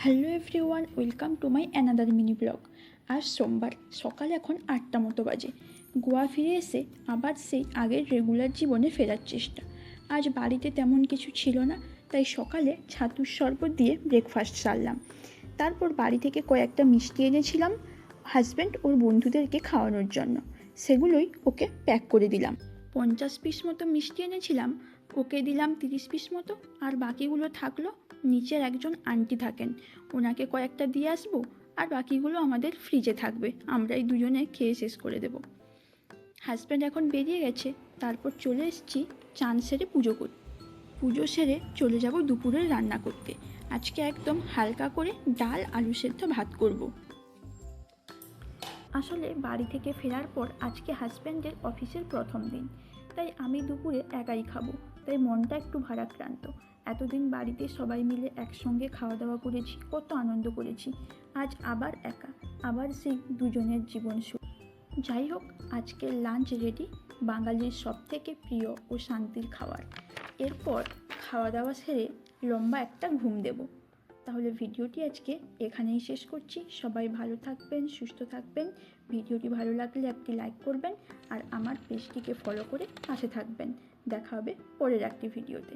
Hello everyone, welcome to my another mini blog. আজ সোমবার, সকাল এখন আটটা মতো বাজে। গোয়া ফিরে এসে আবার সেই আগের রেগুলার জীবনে ফেরার চেষ্টা। আজ বাড়িতে তেমন কিছু ছিল না, তাই সকালে ছাতুর শরবত দিয়ে ব্রেকফাস্ট সারলাম। তারপর বাড়ি থেকে কয়েকটা মিষ্টি এনেছিলাম হাজব্যান্ড ওর বন্ধুদেরকে খাওয়ানোর জন্য। সেগুলোই ওকে প্যাক করে দিলাম। পঞ্চাশ পিস মতো মিষ্টি এনেছিলাম, ওকে দিলাম তিরিশ পিস মতো, আর বাকিগুলো থাকল নিচের একজন আন্টি থাকেন। ওনাকে কয়েকটা দিয়ে আসব, আর বাকিগুলো আমাদের ফ্রিজে থাকবে। আমরাই দুজনে খেয়ে শেষ করে দেব। হাজব্যান্ড এখন বেরিয়ে গেছে। তারপর চলে এসেছি চান সেরে পুজো করতে পুজো সেরে চলে যাব দুপুরে রান্না করতে। আজকে একদম হালকা করে ডাল, আলু সেদ্ধ, ভাত করব। আসলে বাড়ি থেকে ফেরার পর আজকে হাজব্যান্ডের অফিসের প্রথম দিন। তাই আমি দুপুরে একাই খাব। তাই মনটা একটু ভারাক্রান্ত। এতদিন বাড়িতে সবাই মিলে একসঙ্গে খাওয়া দাওয়া করেছি, কত আনন্দ করেছি। আজ আবার একা, আবার সেই দুজনের জীবন সুখ যাই হোক আজকের লাঞ্চ রেডি বাঙালির সব থেকে প্রিয় ও শান্তির খাবার। এরপর খাওয়া দাওয়া সেরে লম্বা একটা ঘুম দেব। তাহলে ভিডিওটি আজকে এখানেই শেষ করছি। সবাই ভালো থাকবেন, সুস্থ থাকবেন। ভিডিওটি ভালো লাগলে একটি লাইক করবেন আর আমার পেজটিকে ফলো করে পাশে থাকবেন। দেখা হবে পরের একটি ভিডিওতে।